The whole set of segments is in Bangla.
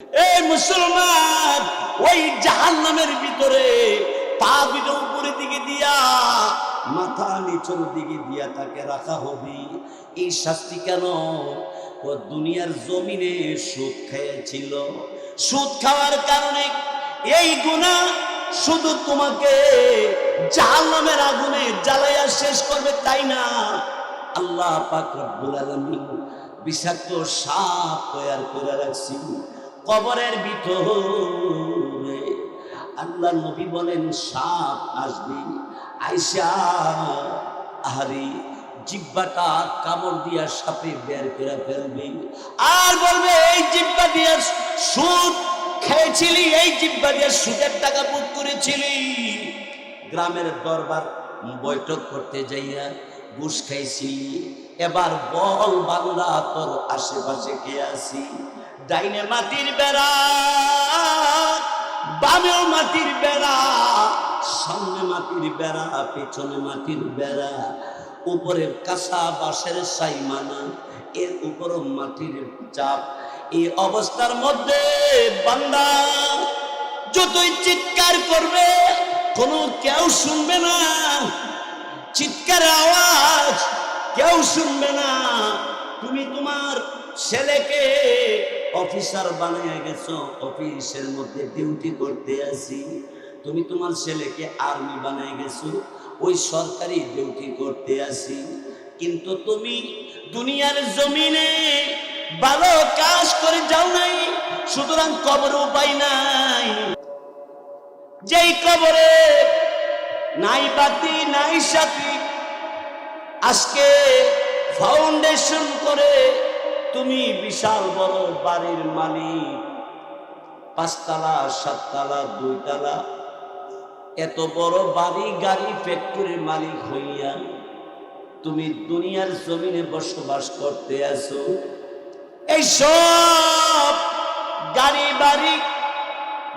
এই মুসলমান, ওই জাহান্নামের ভিতরে পা দুটো উপরের দিকে দিয়া, মাথা নিচের দিকে দিয়া তাকে রাখা হবে। এই শাস্তি কেন? ও দুনিয়ার জমিনে সুদ খেয়েছিল। সুদ খাওয়ার কারণে এই গুণা শুধু তোমাকে জাহান্নামের আগুনে জ্বালাইয়া শেষ করবে, তাই না? আল্লাহ পাক রব্বুল আলামিন বিষাক্ত সাপ তৈরি করে রাখছি কবরের ভিতরে। আল্লাহ নবী বলেন সাপ আসবে। আইসা আহারি জিব্বাটা কামড় দিয়া সাপে বের করে ফেলবে। আর বলবে, এই জিব্বা দিয়া সুদ খেয়েছিলি, এই জিব্বা দিয়া সুদের টাকা বুক করেছিলি। গ্রামের দরবার বৈঠক করতে যাইয়া ঘুষ খাইছি এবার বল বাংলা তোর আশেপাশে কে আছি? ডাইনে মাটির বেড়া, বামেও মাটির বেড়া, সামনে মাটির বেড়া, পেছনে মাটির বেড়া উপরে কাঁচা বাঁশের সাইমানা, এর উপর মাটির চাপ। এই অবস্থার মধ্যে বান্দা যতই চিৎকার করবে, কোনো কেউ শুনবে না। চিৎকার আওয়াজ কেউ শুনবে না। তুমি তোমার ছেলেকে অফিসার বানিয়ে গেছো, অফিসের মধ্যে ডিউটি করতে আসি তুমি তোমার ছেলেকে আর্মি বানিয়ে গেছো, ওই সরকারি ডিউটি করতে আসি কিন্তু তুমি দুনিয়ার জমিনে ভালো কাজ করে যাও নাই, সুতরাং কবর উপায় নাই। যেই কবরে নাই বাতি, নাই সাথী, আজকে ফাউন্ডেশন করে তুমি বিশাল বড় বাড়ির মালিক। পাঁচতলা, সাততলা, দুইতলা। এত বড় বাড়ি, গাড়ি ফ্যাক্টরির মালিক হইয়া তুমি দুনিয়ার জমিনে বসবাস করতে আছো। এই সব গাড়ি, বাড়ি,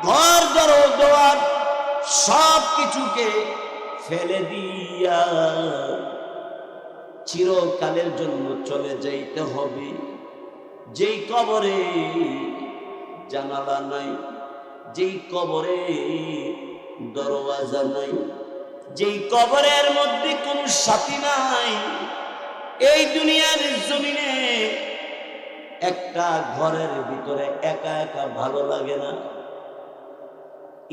ঘর ধরো দোয়ার সব কিছুকে ফেলে দিয়া চিরকালের জন্য চলে যাইতে হবে। যেই কবরে জানালা নাই, যেই কবরে দরওয়াজা নাই, যেই কবরের মধ্যে কোনো সাথী নাই, এই দুনিয়ার জমিনে একটা ঘরের ভিতরে একা একা ভালো লাগে না।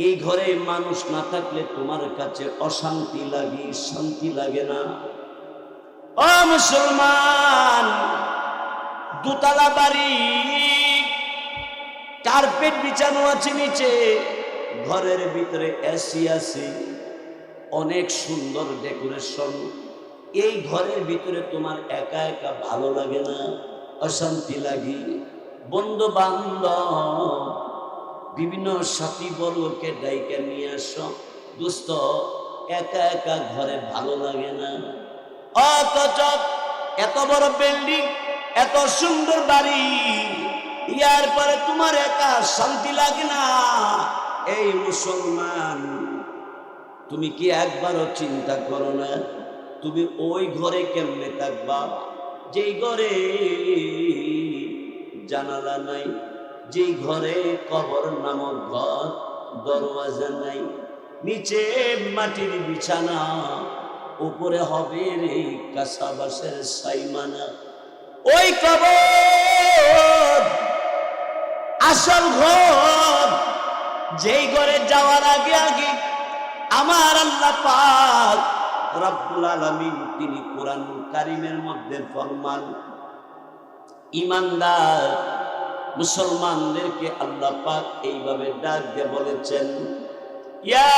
এই ঘরে মানুষ না থাকলে তোমার কাছে অশান্তি লাগে, শান্তি লাগে না। ও মুসলমান দোতলা বাড়ি কার্পেট বিছানো আছে নিচে, ঘরের ভিতরে এসি আছে, অনেক সুন্দর ডেকোরেশন এই ঘরের ভিতরে তোমার একা একা ভালো লাগে না, অশান্তি লাগে। বন্ধু বান্ধব বিভিন্ন সাথী বর্গকে ডাইকা নিয়ে আসো। দুস্থ, একা একা ঘরে ভালো লাগে না। অথচ এত বড় বিল্ডিং এত সুন্দর বাড়ি, ইয়ার পরে তোমার একা শান্তি লাগে না। এই মুসলমান, তুমি কি একবারও চিন্তা করো না? তুমি ওই ঘরে কেমনে থাকবা? যেই ঘরে জানালা নাই, যেই ঘরে কবর নামক ঘর, দরওয়াজা নাই, নিচে মাটির বিছানা, উপরে হবে রে কাঁচাবাসের সাইমানা। ওই কবর, আসল ঘর, যেই ঘরে যাওয়ার আগে আগে আমার আল্লাহ পাক রব্বুল আলামিন তিনি কোরআন কারিমের মধ্যে ফরমান। ইমানদার মুসলমানদেরকে আল্লাহ পাক এইভাবে ডাক দিয়ে বলেছেন, ইয়া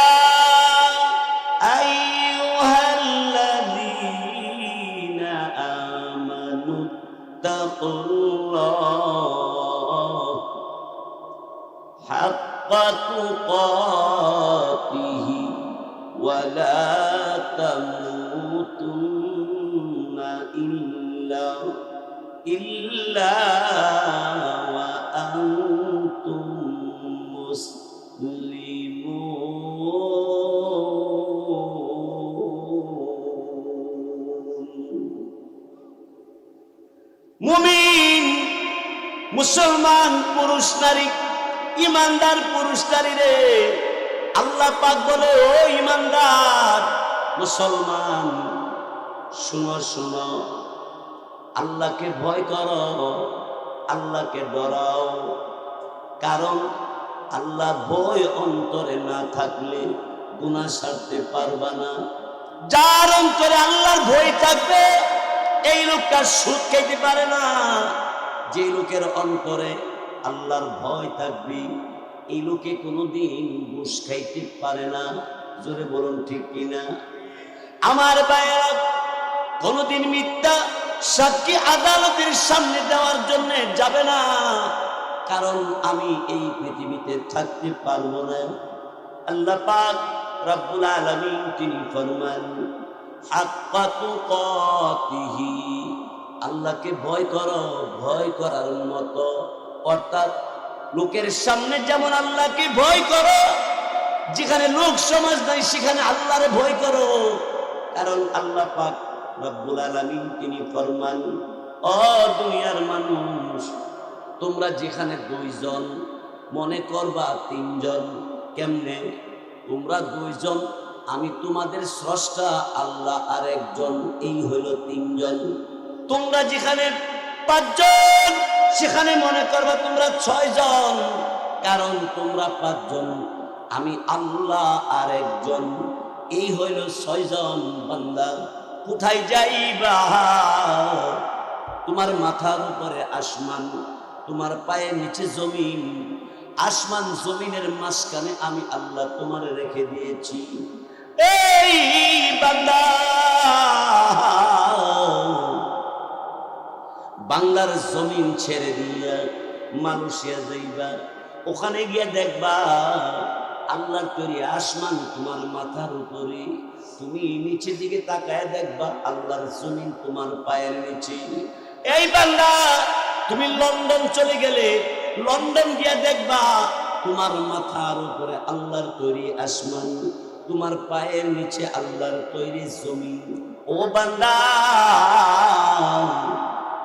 আইয়ুহাল্লাযীনা তাকুল্লাহ হাক্কা তুকাতিহি ওয়ালা তামুতুন্না ইল্লা ইল্লা ওয়া মুসলমান পুরুষ নারী, ইমানদার পুরুষ নারী রে। আল্লাহ পাক বলে, ও ইমানদার, মুসলমান, শুনো শুনো, আল্লাহকে ভয় করো, আল্লাহকে ডরাও। কারণ আল্লাহ ভয় অন্তরে না থাকলে গুণা সারতে পারবা না। যার অন্তরে আল্লাহর ভয় থাকবে, এই লোকটা সুদ খেতে পারে না। যে লোকের অন্তরে আল্লাহর ভয় থাকবে, এই লোকে কোনোদিন ঘুষ খাইতে পারে না। জোরে বলুন, ঠিক কিনা আমার ভাইয়েরা, কোনোদিন মিথ্যা সাক্ষী আদালতের সামনে দেওয়ার জন্য যাবে না। কারণ আমি এই পৃথিবীতে থাকতে পারব না। আল্লাহ পাক রব্বুল আলামিন তিনি ফরমান, হাক্কা তুকাতিহি। আল্লাহকে ভয় করো, ভয় করার মতো। অর্থাৎ লোকের সামনে যেমন আল্লাহকে ভয় করো, যেখানে লোক সমাজ নাই, সেখানে আল্লাহরে ভয় করো। কারণ আল্লাহ পাক রব্বুল আলামিন তিনি ফরমান ও দুনিয়ার মানুষ, তোমরা যেখানে দুইজন মনে করবা তিনজন, কেমনে? তোমরা দুইজন, আমি তোমাদের স্রষ্টা, আল্লাহ আর একজন এই হইল তিনজন। তোমরা যেখানে পাঁচজন, সেখানে মনে করবা তোমরা ছয়জন। কারণ তোমরা পাঁচজন, আমি আল্লাহ আর একজন এই হইল ছয়জন বান্দা। কোথায় যাইবা? তোমার মাথার উপরে আসমান, তোমার পায়ের নিচে জমিন। আসমান জমিনের মাঝখানে আমি আল্লাহ তোমার রেখে দিয়েছি। এই বান্দা! বাংলার জমিন ছেড়ে দিয়া মানুষিয়া যাইবা, ওখানে গিয়ে দেখবা, আল্লাহর তৈরি আসমান তোমার মাথার উপরে। তুমি নিচের দিকে তাকায় দেখবা, আল্লাহর জমিন তোমার পায়ের নিচে। এই বান্দা, তুমি লন্ডন চলে গেলে, লন্ডন গিয়ে দেখবা, তোমার মাথার উপরে আল্লাহর তৈরি আসমান, তোমার পায়ের নিচে আল্লাহর তৈরি জমিন। ও বান্দা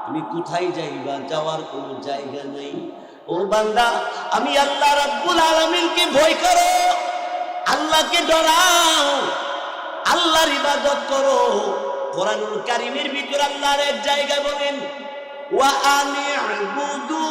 তুমি কোথায় যাইবা? যাওয়ার কোনো জায়গা নাই। ও বান্দা, আমি আল্লাহ রাব্বুল আলমিনকে ভয় করো। আল্লাহকে ডরাও। আল্লাহর ইবাদত করো। কোরআনুল কারিমের ভিতর আল্লাহর এক জায়গায় বলেন, ওয়া আনি'বুদুনি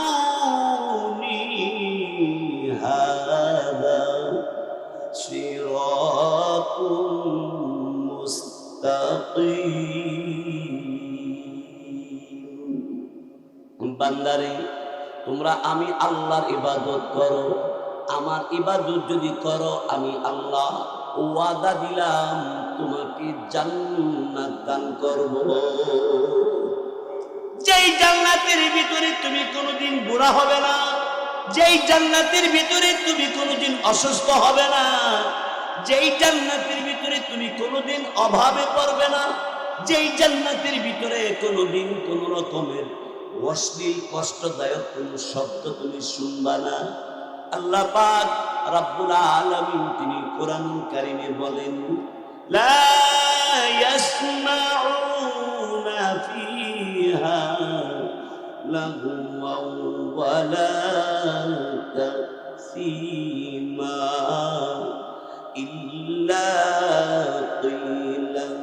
তোমরা আমি আল্লাহর ইবাদত করো। আমার ইবাদত যদি করো, আমি আল্লাহ ওয়াদা দিলাম, তোমাকে জান্নাত দান করব। যেই জান্নাতের ভিতরে তুমি কোনোদিন বুড়া হবে না, যেই জান্নাতের ভিতরে তুমি কোনোদিন অসুস্থ হবে না, যেই জান্নাতের ভিতরে তুমি কোনোদিন অভাবে পড়বে না, যেই জান্নাতের ভিতরে কোনোদিন কোন রকমের অশ্লীল, কষ্টদায়ক কোন শব্দ তুমি শুনবা না। আল্লাহ পাক রাব্বুল আলামিন তিনি কোরআন কারিমে বলেন, লা ইয়াসমাউনা ফিহা লাগুওয়া ওয়ালা তাসীমা ইল্লা কিলান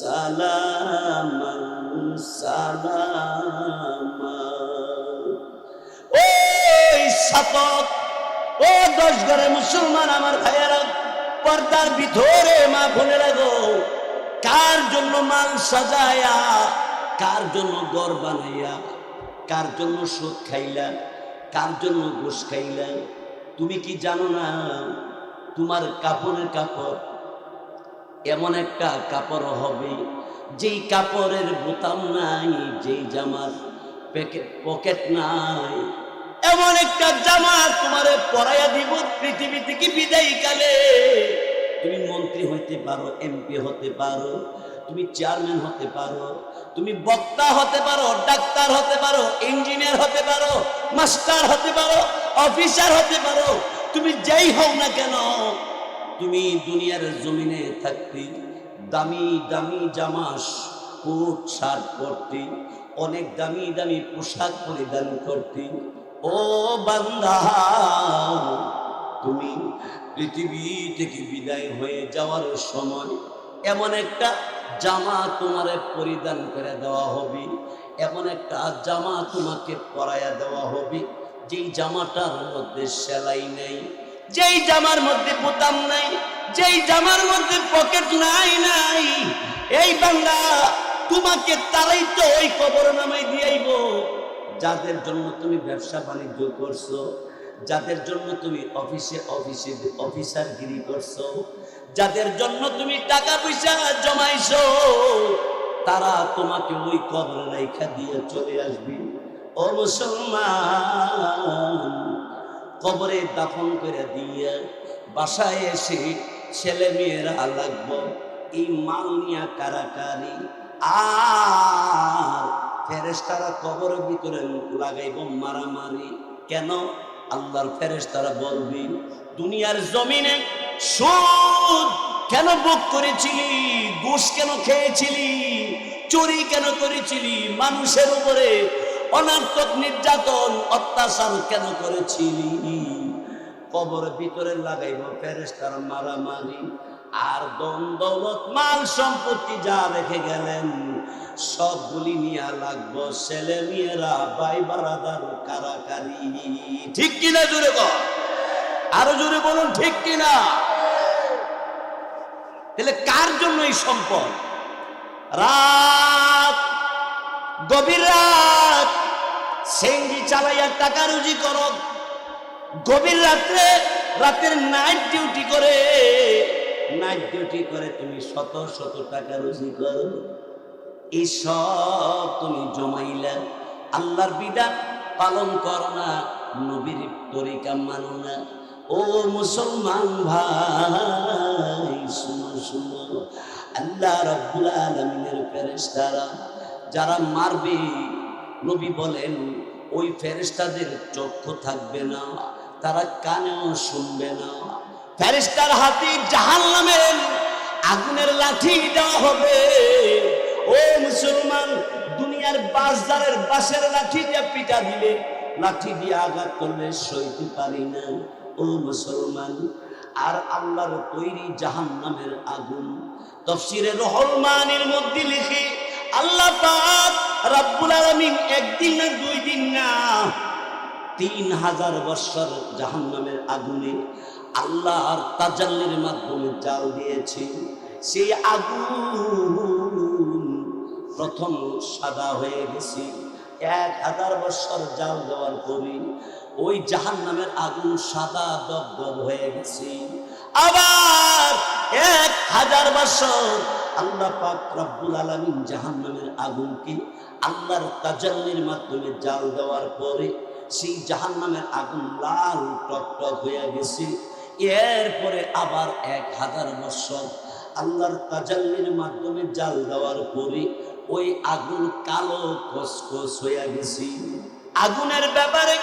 সালামান সালামা শপথ ও দশ ঘরে মুসলমান আমার ভাইয়েরা, পর্দার ভিতরে মা বোনেরা গো, কার জন্য মাল সাজায়া, কার জন্য বানাইয়া, কার জন্য সুদ খাইলা কার জন্য তুমি কি জানো না, তোমার কাপড়ের কাপড় এমন একটা কাপড় হবে, যেই কাপড়ের বোতাম নাই, যেই জামার পকেট নাই এমন একটা জামা তোমারে পরাইয়া দিব পৃথিবী থেকে বিদায়ী কালে? তুমি মন্ত্রী হইতে পারো, এমপি হতে পারো, তুমি চেয়ারম্যান হতে পারো, তুমি বক্তা হতে পারো, ডাক্তার হতে পারো, ইঞ্জিনিয়ার হতে পারো, মাস্টার হতে পারো, অফিসার হতে পারো, তুমি যেই হও না কেন, তুমি দুনিয়ার জমিনে থাকতে, দামি দামি জামাস, কোট, শার্ট পরতে, অনেক দামি দামি পোশাক পরিধান করতে ও বান্দা, তুমি পৃথিবী থেকে বিদায় হয়ে যাওয়ার সময় এমন একটা জামা তোমারে পরিধান করে দেওয়া হবে, এমন একটা জামা তোমাকে পরাইয়া দেওয়া হবে, যেই জামাটার মধ্যে সেলাই নেই, যেই জামার মধ্যে বোতাম নাই, যেই জামার মধ্যে পকেট নাই নাই। এই বাংলা তোমাকে তারাই তো ওই কবর নামাই দিয়াইব। যাদের জন্য তুমি ব্যবসা বাণিজ্য করছ, যাদের জন্য তুমি অফিসে অফিসে অফিসারগিরি করছ, যাদের জন্য তুমি টাকা পয়সা জমাইছো, তারা তোমাকে ওই কবরে রেখা দিয়ে চলে আসবে। ও মুসলমান, কবরে দাফন করে দিয়ে বাসায় এসে ছেলে মেয়েরা লাগবো। এই মাল নিয়ে কারাকারি আর ফেরেস্তারা কবরের ভিতরে লাগাইব মারামারি। কেন? আল্লাহর ফেরেস্তারা বলবি, দুনিয়ার জমিনে সুদ কেন ভোগ করেছিলি? ঘুষ কেন খেয়েছিলি? চুরি কেন করেছিলি? মানুষের উপরে অনার্থক নির্যাতন, অত্যাচার কেন করেছিলি? কবর ভিতরে লাগাইব ফেরেস্তার মারামারি। আর দন দৌলত মাল সম্পত্তি যা রেখে গেলেন, সবগুলি নিয়ে লাগবো ছেলে মেয়েরা, ভাই বারাদার কারাকারি। ঠিক কিনা জুড়ে বল? আরও জোরে বলুন, ঠিক কিনা? তাহলে কার জন্য এই সম্পদ? রাত, গভীর রাত, সেঙ্গি চালাইয়া টাকা রুজি করো। গভীর রাত্রে, রাতের নাইট ডিউটি করে। নাইট ডিউটি করে তুমি শত শত টাকা রুজি করো। এই সব তুমি জমাইলে। আল্লাহর বিধান পালন করো না, নবীর তরিকা মানো না। ও মুসলমান ভাই, শুনো শুনো। আল্লাহ রব্বুল আলমিনের ফেরেস্তারা যারা মারবে, নবী বলেন, ওই ফেরেস্তাদের চক্ষু থাকবে না, তারা কানেও শুনবে না। ফেরেস্তার হাতে জাহান নামের আগুনের লাঠি দেওয়া হবে। ও মুসলমান, দুনিয়ার বাসদারের বাসের লাঠি দিয়ে পিটা দিলে, লাঠি দিয়ে আঘাত করলে সইতে পারি না। ও মুসলমান, আর আল্লাহর তৈরি জাহান নামের আগুন, তফসিরে রহমানের মধ্যে লিখে, আল্লাহ পাক রাব্বুল আলামিন একদিন না দুই দিন না তিন হাজার বৎসর জাহান্নামের আগুনে আল্লাহর তাজাল্লির মাধ্যমে জাল দিয়েছে। সেই আগুন প্রথম সাদা হয়ে গেছে। এক হাজার বৎসর জাল দেওয়ার পরে ওই জাহান্নামের আগুন সাদা দগদগ হয়ে গেছে। আবার এক হাজার বছর আল্লাহ পাক রব্বুল আলামিন জাহান্নামের আগুনকে আল্লাহর তাজাল্লির মাধ্যমে জাল দেওয়ার পরে সেই জাহান্নামের আগুন লাল টকটক হয়ে গেছে। এরপরে আবার এক হাজার বছর আল্লাহর তাজাল্লির মাধ্যমে জাল দেওয়ার পরে ওই আগুন কালো কসকস হয়ে গেছে। আগুনের ব্যাপারে,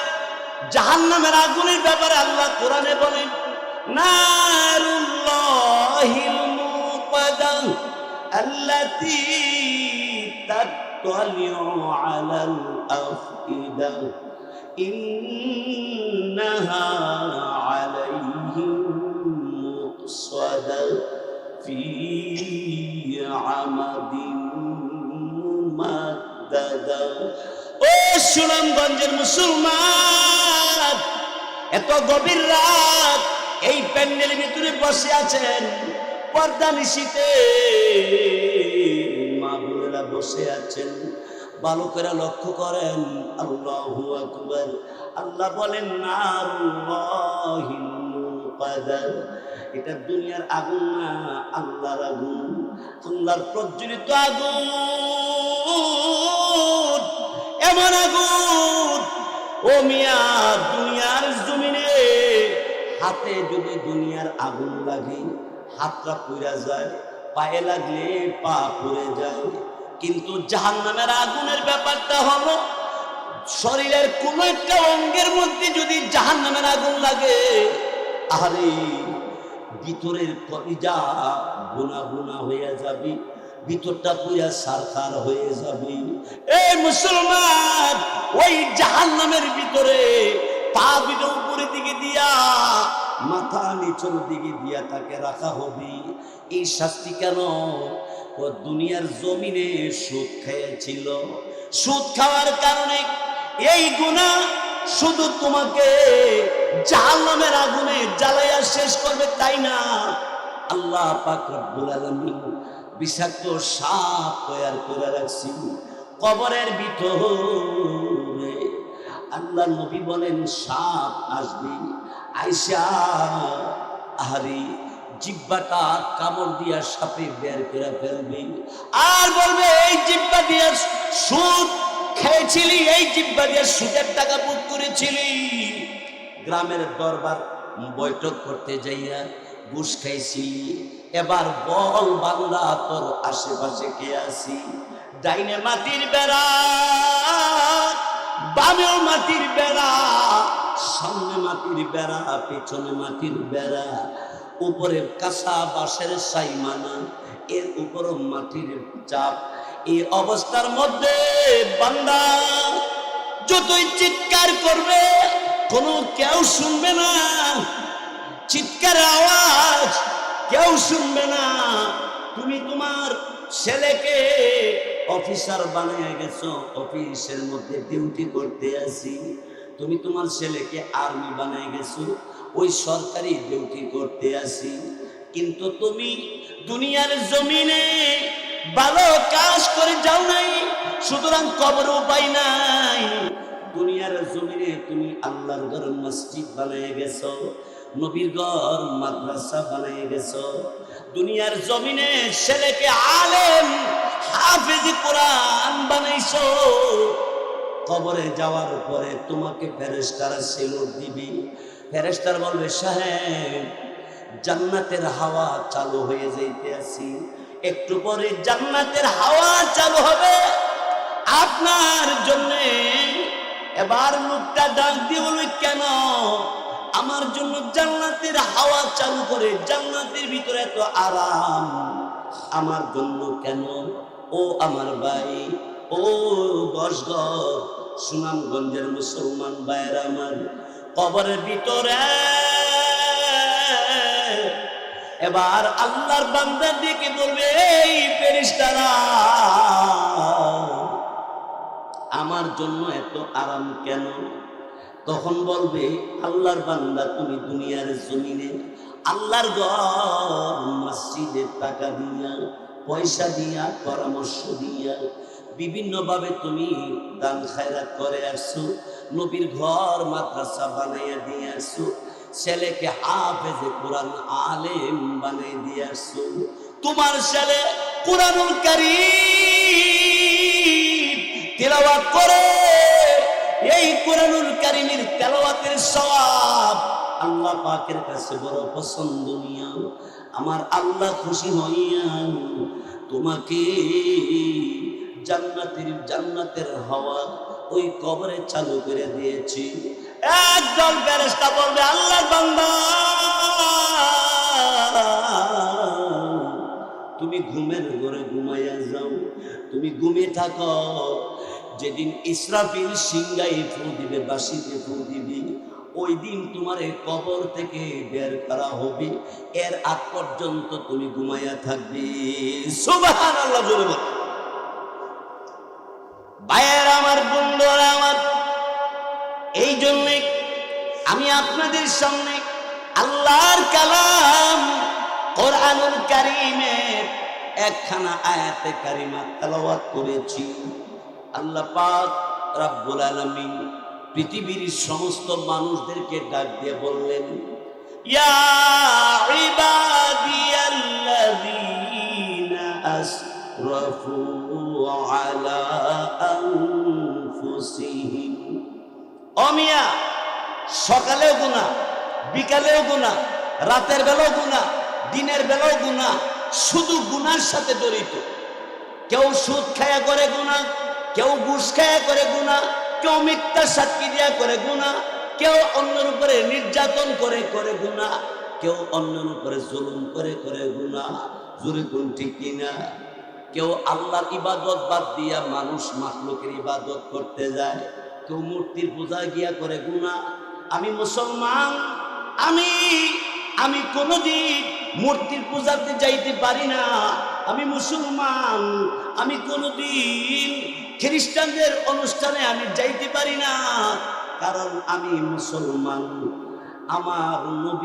জাহান্নামের আগুনের ব্যাপারে আল্লাহ কোরআনে বলেন, নারুল্লাহিল মুকাদা আল্লাতী তাত্তালিউ আলাল আফইদা ইন্নাহা আলাইহিম মুকসাদা ফি আমাদিন মুমাদ্দাদা ও সুনামগঞ্জের মুসলমান, এত গভীর রাত এই প্যান্ডেলের ভিতরে বসে আছেন, পর্দা নিশিতে মা বোনেরা বসে আছেন। বালকেরা লক্ষ্য করেন, আল্লাহ আকবর। আল্লাহ বলেন মুকাদ্দার। এটা দুনিয়ার আগুন না, আল্লাহর আগুন। আল্লাহর প্রজ্বলিত আগুন, এমন আগুন। ও মিয়া, দুনিয়ার জমিনে হাতে যদি দুনিয়ার আগুন লাগে, হাতটা পুড়ে যায়, পায়ে লাগলে পা পুড়ে যায়। কিন্তু জাহান্নামের আগুনের ব্যাপারটা হলো, শরীরের কোন একটা অঙ্গের মধ্যে যদি জাহান্নামের আগুন লাগে আরে ভিতরের কলিজা গুনা গুনা হয়ে যাবে, ভিতরটা পুরা সারখার হয়ে যাবি। এই মুসলমান, ওই জাহান্নামের ভিতরে পা দুটো উপরের দিকে দিয়া, মাথা নিচুর দিকে দিয়া তাকে রাখা হবে। এই শাস্তি কেন? ও দুনিয়ার জমিনে সুদ খেয়েছিল। সুদ খাওয়ার কারণে এই গুণা শুধু তোমাকে জাহান্নামের আগুনে জ্বালাইয়া শেষ করবে, তাই না? আল্লাহ পাক রব্বুল আলামিন বিষাক্ত সাপ তৈরি করে রাখছি কবরের ভিতরে। আল্লাহ নবী বলেন, সাপ আসবে। আইসা আহারি জিব্বাটা কামড় দিয়া সাপে বের করে ফেলবে। আর বলবে, এই জিব্বা দিয়া সুদ খেয়েছিলি, এই জিব্বা দিয়া সুদের টাকা বুক করেছিলি। গ্রামের দরবার বৈঠক করতে যাইয়া ঘুষ খাইছিলি এবার বল বাংলা তোর আশেপাশে কে আসি ডাইনে মাটির বেড়া, বামেও মাটির বেড়া, সামনে মাটির বেড়া, পেছনে মাটির বেড়া। উপরে কাঁচা বাঁশের সাইমানা এর উপর মাটির চাপ। এই অবস্থার মধ্যে বান্দা যতই চিৎকার করবে, কোনো কেউ শুনবে না। চিৎকার আওয়াজ কেউ শুনবে না। তুমি তোমার ছেলেকে অফিসার বানিয়ে গেছো, অফিসের মধ্যে ডিউটি করতে আসি। তুমি তোমার ছেলেকে আর্মি বানিয়ে গেছো ওই সরকারি ডিউটি করতে আসি। কিন্তু তুমি দুনিয়ার জমিনে ভালো কাজ করে যাও নাই, সুতরাং কবর উপায় নাই। দুনিয়ার জমিনে তুমি আল্লাহর ঘর মসজিদ বানিয়ে গেছো, নবীর ঘর মাদ্রাসা বানিয়ে গেছো। দুনিয়ার জমিনে ছেলেকে আলেম, হাফেজ কোরআন বানাইছো। কবরে যাওয়ার পরে তোমাকে ফেরেস্তারা সেলুট দিবি ফেরেস্তার বলবে, সাহেব, জান্নাতের হাওয়া চালু হয়ে যাইতে আছি। একটু পরে জান্নাতের হাওয়া চালু হবে। আপনার জন্যে এবার লোকটা ডাক দিয়ে বলবে, কেন? আমার জন্য জান্নাতের হাওয়া চালু করে, জান্নাতের ভিতরে এত আরাম। আমার জন্য কেন? ও আমার ভাই, ও গসগর সুনামগঞ্জের মুসলমান ভাইয়ের আমার কবরের ভিতরে। এবার আল্লাহর বান্দার দিকে বলবে, এই ফেরিস্তারা আমার জন্য এত আরাম কেন? তখন বলবে, আল্লাহর বান্দা, তুমি দুনিয়ার জমিনে আল্লাহর ঘর মসজিদের টাকা দিয়া, পয়সা দিয়া, পরামর্শ দিয়া বিভিন্নভাবে তুমি দান খায়রাত করে আসছো, নবীর ঘর মাদ্রাসা বানাইয়া দিয়ে আসছো, ছেলেকে হাফেজে কোরআন আলেম বানিয়ে দিয়ে আসছো। তোমার ছেলে কোরআনুল কারীম তেলাওয়াত করে। এই কোরআনুল কারীমের তেলাওয়াতের সওয়াব আল্লাহ পাকের কাছে বড় পছন্দনীয়। আমার আল্লাহ খুশি হইয়া তোমাকে জান্নাতের জান্নাতের হাওয়া ওই কবরে চালু করে দিয়েছি। একদল ফেরেশতা বলবে আল্লাহ বান্দা, তুমি ঘুমের ঘরে ঘুমাইয়া যাও, তুমি ঘুমে থাকো। যেদিন ইসরাফিল সিংগাই ফু দিবে বাসিতে ফু দিবি, ওই দিন তোমার কবর থেকে বের করা হবে। এর আগ পর্যন্ত তুমি ঘুমাইয়া থাকবে। সুবহান আল্লাহ জোরে বল। ভাইয়ের আমার, বন্ধুরা আমার। এই জন্যে আমি আপনাদের সামনে আল্লাহর কালাম কোরআনুল কারিমের একখানা আয়াতে কারিমা তেলাওয়াত করেছি। আল্লাহ পাক রাব্বুল আলামিন পৃথিবীর সমস্ত মানুষদেরকে ডাক দিয়ে বললেন, ইয়া ইবাদিয়াল্লাযীনা আসরাফু আলা অমিয়া, সকালেও গুণা, বিকালেও গুণা, রাতের বেলাও গুণা, দিনের বেলাও গুণা, শুধু গুনার সাথে জড়িত। কেউ সুদ খায়া করে গুণা, কেউ ঘুষ খায়া করে গুণা, কেউ মিথ্যা সাক্ষী দিয়া করে গুণা, কেউ অন্যের উপরে নির্যাতন করে করে গুণা, কেউ অন্যের উপরে জুলুম করে করে গুণা জুরে কোন ঠিক কিনা? কেউ আল্লাহর ইবাদত বাদ দিয়া মানুষ মাখলুকের ইবাদত করতে যায়। কেউ মূর্তির পূজা গিয়া করে গুণা। আমি মুসলমান, আমি আমি কোনোদিন মূর্তির পূজাতে যাইতে পারি না। আমি মুসলমান, আমি কোনোদিন খ্রিস্টানদের অনুষ্ঠানে আমি যাইতে পারি না। কারণ আমি মুসলমান, আমার নবী